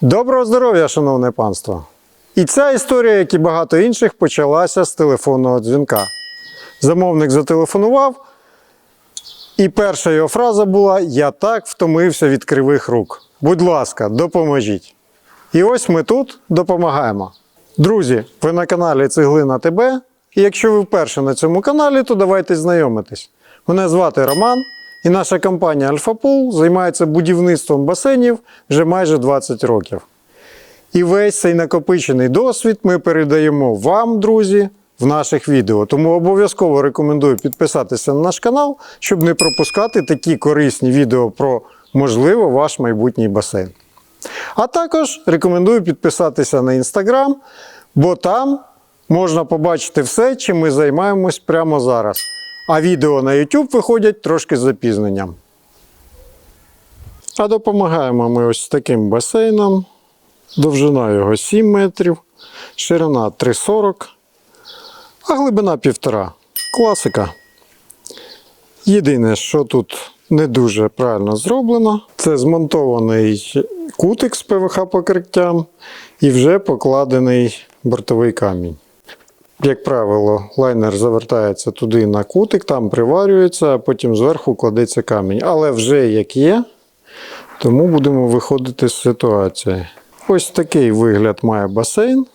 Доброго здоров'я, шановне панство! І ця історія, як і багато інших, почалася з телефонного дзвінка. Замовник зателефонував, і перша його фраза була: Я так втомився від кривих рук. Будь ласка, допоможіть. І ось ми тут допомагаємо. Друзі, ви на каналі Цеглина ТБ. І якщо ви вперше на цьому каналі, то давайте знайомитись. Мене звати Роман, і наша компанія Альфапул займається будівництвом басейнів вже майже 20 років. І весь цей накопичений досвід ми передаємо вам, друзі, в наших відео. Тому обов'язково рекомендую підписатися на наш канал, щоб не пропускати такі корисні відео про, можливо, ваш майбутній басейн. А також рекомендую підписатися на інстаграм, бо там можна побачити все, чим ми займаємось прямо зараз. А відео на YouTube виходять трошки з запізненням. А допомагаємо ми ось з таким басейном. Довжина його 7 метрів, ширина 3,40, а глибина 1,5. Класика. Єдине, що тут не дуже правильно зроблено, це змонтований кутик з ПВХ покриттям і вже покладений бортовий камінь. Як правило, лайнер завертається туди на кутик, там приварюється, а потім зверху кладеться камінь. Але вже як є, тому будемо виходити з ситуації. Ось такий вигляд має басейн,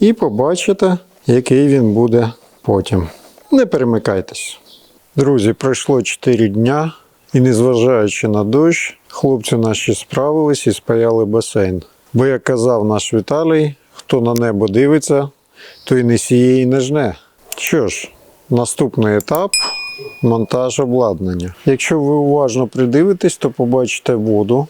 і побачите, який він буде потім. Не перемикайтесь. Друзі, пройшло 4 дня, і незважаючи на дощ, хлопці наші справились і спаяли басейн. Бо, як казав наш Віталій, хто на небо дивиться, той не сіє і не жне. Що ж, наступний етап монтаж обладнання. Якщо ви уважно придивитесь, то побачите воду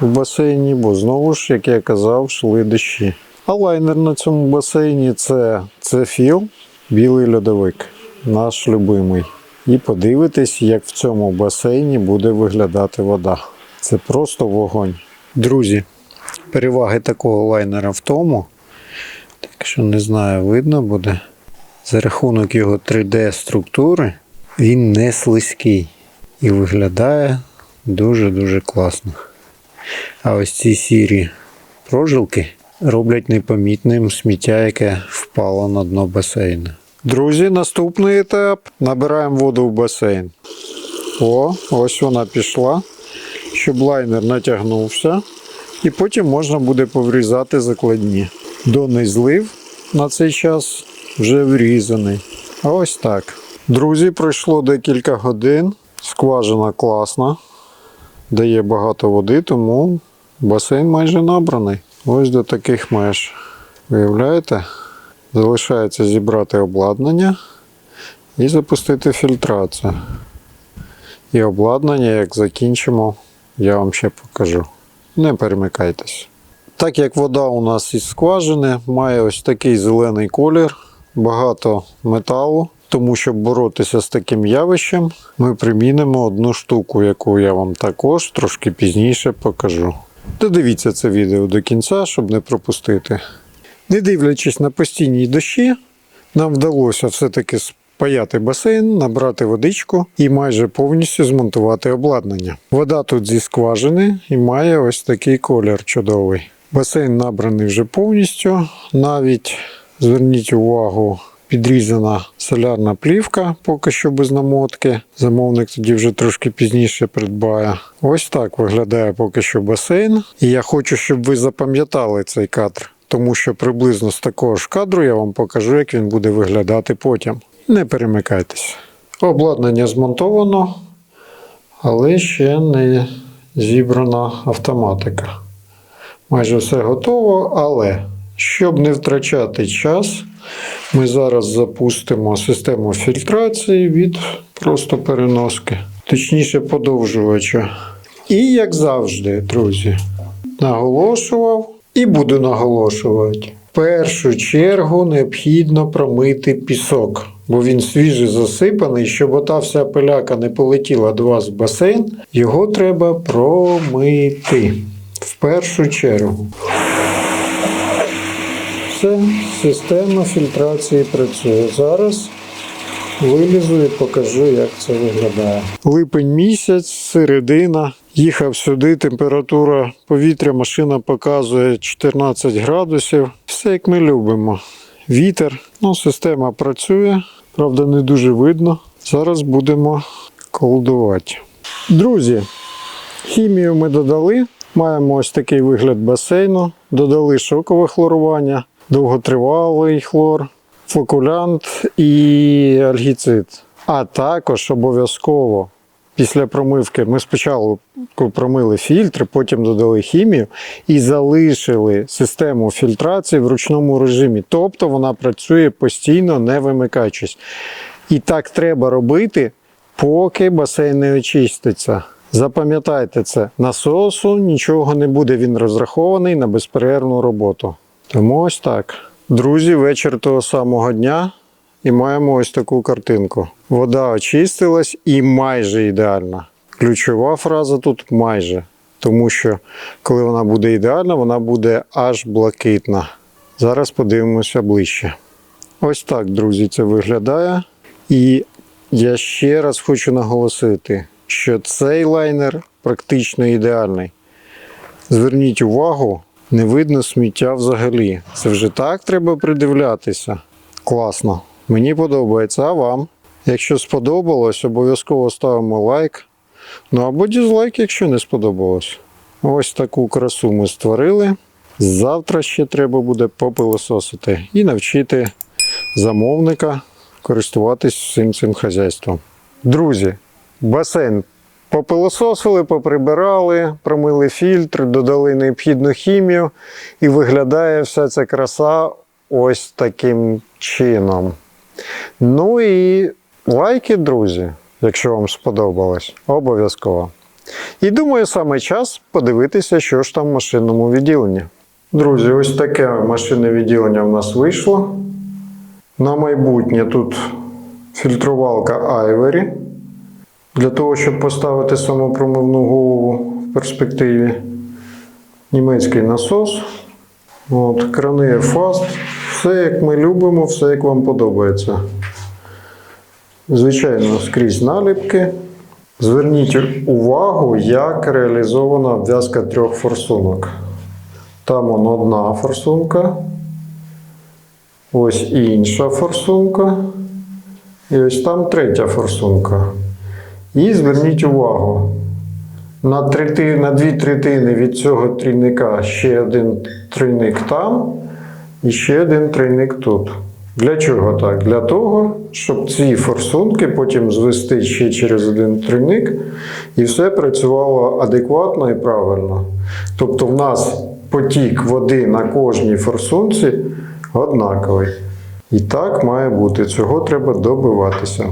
в басейні, бо знову ж, як я казав, йшли дощі. А лайнер на цьому басейні це, це філ, білий льодовик, наш любимий. І подивитись, як в цьому басейні буде виглядати вода. Це просто вогонь. Друзі, переваги такого лайнера в тому, так що не знаю, видно буде. За рахунок його 3D-структури він не слизький і виглядає дуже-дуже класно. А ось ці сірі прожилки роблять непомітним сміття, яке впало на дно басейну. Друзі, наступний етап. Набираємо воду в басейн. О, ось вона пішла, щоб лайнер натягнувся. І потім можна буде поврізати закладні. Донний злив на цей час вже врізаний. Ось так. Друзі, пройшло декілька годин. Скважина класна, дає багато води, тому басейн майже набраний. Ось до таких меж. Виявляєте? Залишається зібрати обладнання і запустити фільтрацію. І обладнання, як закінчимо, я вам ще покажу. Не перемикайтесь. Так як вода у нас із скважини, має ось такий зелений колір, багато металу. Тому, щоб боротися з таким явищем, ми примінимо одну штуку, яку я вам також трошки пізніше покажу. Додивіться це відео до кінця, щоб не пропустити. Не дивлячись на постійні дощі, нам вдалося все-таки спаяти басейн, набрати водичку і майже повністю змонтувати обладнання. Вода тут зі скважини і має ось такий колір чудовий. Басейн набраний вже повністю. Навіть зверніть увагу, підрізана солярна плівка, поки що без намотки. Замовник тоді вже трошки пізніше придбає. Ось так виглядає поки що басейн. І я хочу, щоб ви запам'ятали цей кадр, тому що приблизно з такого ж кадру я вам покажу, як він буде виглядати потім. Не перемикайтесь. Обладнання змонтовано, але ще не зібрана автоматика. Майже все готово, але щоб не втрачати час, ми зараз запустимо систему фільтрації від просто переноски, точніше подовжувача. І як завжди, друзі, наголошував і буду наголошувати. В першу чергу необхідно промити пісок, бо він свіжий засипаний, щоб ота вся пиляка не полетіла до вас в басейн, його треба промити. В першу чергу. Все, система фільтрації працює. Зараз вилізу і покажу, як це виглядає. Липень місяць, середина. Їхав сюди, температура повітря, машина показує 14 градусів. Все як ми любимо. Вітер, ну, система працює, правда, не дуже видно. Зараз будемо колдувати. Друзі, хімію ми додали. Маємо ось такий вигляд басейну. Додали шокове хлорування, довготривалий хлор, флокулянт і альгіцид. А також обов'язково після промивки ми спочатку промили фільтр, потім додали хімію і залишили систему фільтрації в ручному режимі. Тобто вона працює постійно, не вимикаючись. І так треба робити, поки басейн не очиститься. Запам'ятайте це, насосу нічого не буде, він розрахований на безперервну роботу. Тому ось так. Друзі, вечір того самого дня і маємо ось таку картинку. Вода очистилась і майже ідеальна. Ключова фраза тут майже. Тому що коли вона буде ідеальна, вона буде аж блакитна. Зараз подивимося ближче. Ось так, друзі, це виглядає. І я ще раз хочу наголосити, що цей лайнер практично ідеальний. Зверніть увагу, не видно сміття взагалі. Це вже так треба придивлятися. Класно. Мені подобається, а вам? Якщо сподобалось, обов'язково ставимо лайк. Ну або дізлайк, якщо не сподобалось. Ось таку красу ми створили. Завтра ще треба буде попилососити і навчити замовника користуватись всім цим хазяйством. Друзі, басейн попилососили, поприбирали, промили фільтр, додали необхідну хімію, і виглядає вся ця краса ось таким чином. Ну і лайки, друзі, якщо вам сподобалось, обов'язково. І думаю, саме час подивитися, що ж там в машинному відділенні. Друзі, ось таке машинне відділення в нас вийшло. На майбутнє тут фільтрувалка Ivory для того, щоб поставити самопромивну голову в перспективі. Німецький насос. От, крани Fast. Все як ми любимо, все як вам подобається. Звичайно, скрізь наліпки. Зверніть увагу, як реалізована обв'язка трьох форсунок. Там вон одна форсунка, ось інша форсунка, і ось там третя форсунка. І зверніть увагу, на, трети, на дві третини від цього трійника ще один трійник там і ще один трійник тут. Для чого так? Для того, щоб ці форсунки потім звести ще через один трійник, і все працювало адекватно і правильно. Тобто в нас потік води на кожній форсунці однаковий. І так має бути. Цього треба добиватися.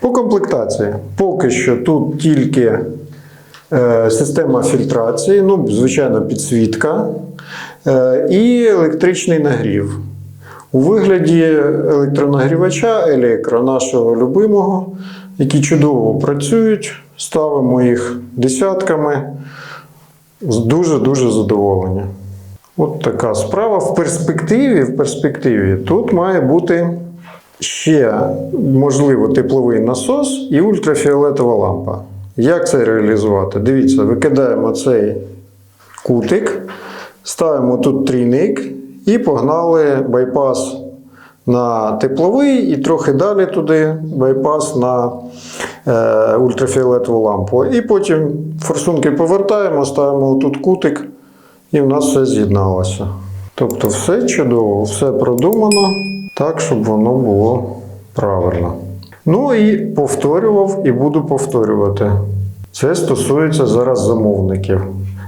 По комплектації. Поки що тут тільки е, система фільтрації, ну, звичайно, підсвітка е, і електричний нагрів. У вигляді електронагрівача електро нашого любимого, які чудово працюють, ставимо їх десятками дуже-дуже задоволені. От така справа. В перспективі, в перспективі тут має бути ще, можливо, тепловий насос і ультрафіолетова лампа. Як це реалізувати? Дивіться, викидаємо цей кутик, ставимо тут трійник і погнали байпас на тепловий, і трохи далі туди байпас на е, ультрафіолетову лампу. І потім форсунки повертаємо, ставимо тут кутик, і в нас все з'єдналося. Тобто все чудово, все продумано так, щоб воно було правильно. Ну і повторював і буду повторювати. Це стосується зараз замовників.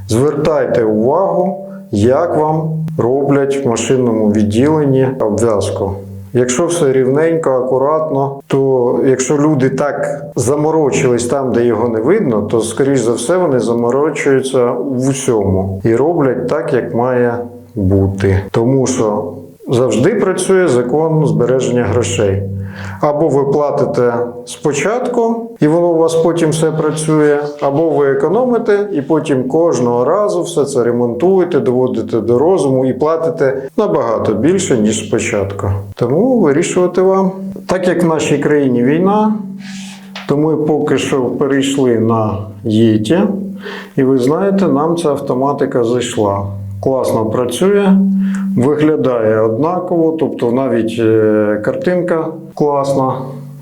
Звертайте увагу, як вам роблять в машинному відділенні обв'язку. Якщо все рівненько, акуратно, то якщо люди так заморочились там, де його не видно, то скоріш за все вони заморочуються в усьому і роблять так, як має бути. Тому що завжди працює закон збереження грошей. Або ви платите спочатку, і воно у вас потім все працює, або ви економите, і потім кожного разу все це ремонтуєте, доводите до розуму і платите набагато більше, ніж спочатку. Тому вирішувати вам. Так як в нашій країні війна, то ми поки що перейшли на єті. І ви знаєте, нам ця автоматика зайшла. Класно працює, виглядає однаково, тобто навіть е, картинка класна.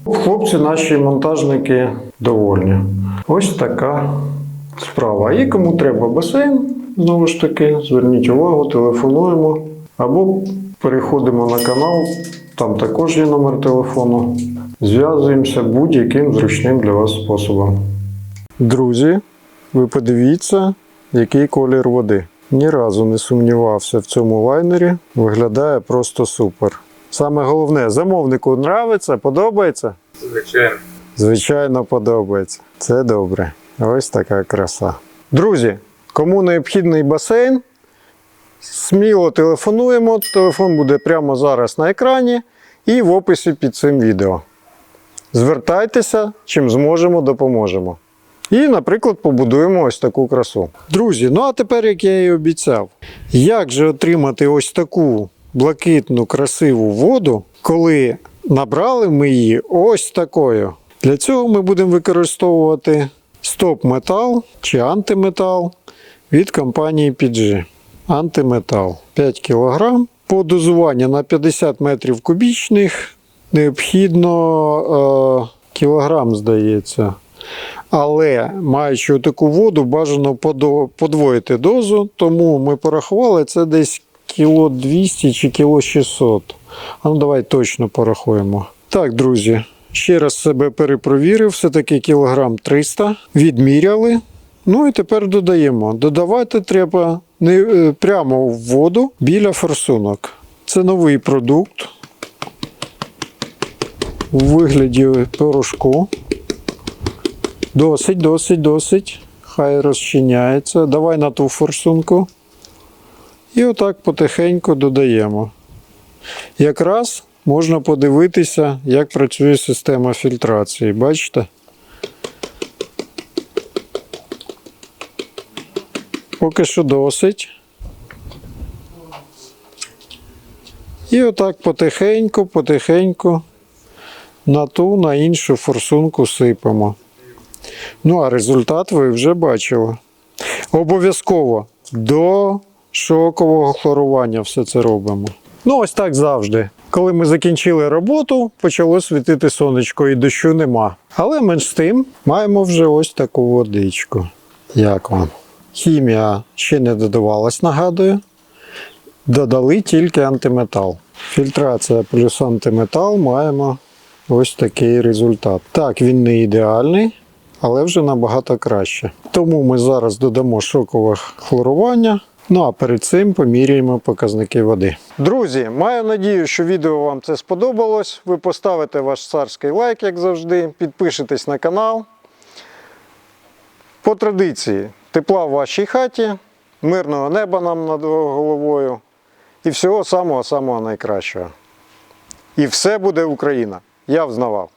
Хлопці, наші монтажники довольні. Ось така справа. І кому треба басейн, знову ж таки, зверніть увагу, телефонуємо або переходимо на канал, там також є номер телефону. Зв'язуємося будь-яким зручним для вас способом. Друзі, ви подивіться, який колір води. Ні разу не сумнівався в цьому лайнері. Виглядає просто супер. Саме головне, замовнику нравиться, подобається? Звичайно. Звичайно, подобається. Це добре. Ось така краса. Друзі, кому необхідний басейн, сміло телефонуємо. Телефон буде прямо зараз на екрані і в описі під цим відео. Звертайтеся, чим зможемо, допоможемо. І, наприклад, побудуємо ось таку красу. Друзі, ну а тепер, як я і обіцяв, як же отримати ось таку блакитну красиву воду, коли набрали ми її ось такою. Для цього ми будемо використовувати стоп-метал чи антиметал від компанії PG. Антиметал 5 кг. По дозуванню на 50 метрів кубічних необхідно е, кілограм, здається. Але маючи таку воду, бажано подвоїти дозу, тому ми порахували це десь кіло 200 чи кіло 600. А ну давай точно порахуємо. Так, друзі, ще раз себе перепровірив, все-таки кілограм 300. Відміряли. Ну і тепер додаємо. Додавати треба не е, прямо в воду біля форсунок. Це новий продукт у вигляді порошку. Досить, досить, досить. Хай розчиняється. Давай на ту форсунку. І отак потихеньку додаємо. Якраз можна подивитися, як працює система фільтрації. Бачите? Поки що досить. І отак потихеньку, потихеньку на ту, на іншу форсунку сипемо. Ну, а результат ви вже бачили. Обов'язково до шокового хлорування все це робимо. Ну, ось так завжди. Коли ми закінчили роботу, почало світити сонечко і дощу нема. Але менш з тим маємо вже ось таку водичку. Як вам? Хімія ще не додавалась, нагадую. Додали тільки антиметал. Фільтрація плюс антиметал маємо ось такий результат. Так, він не ідеальний, але вже набагато краще. Тому ми зараз додамо шокове хлорування. Ну а перед цим поміряємо показники води. Друзі, маю надію, що відео вам це сподобалось. Ви поставите ваш царський лайк, як завжди, підпишетесь на канал. По традиції, тепла в вашій хаті, мирного неба нам над головою і всього самого-самого найкращого. І все буде Україна. Я взнавав.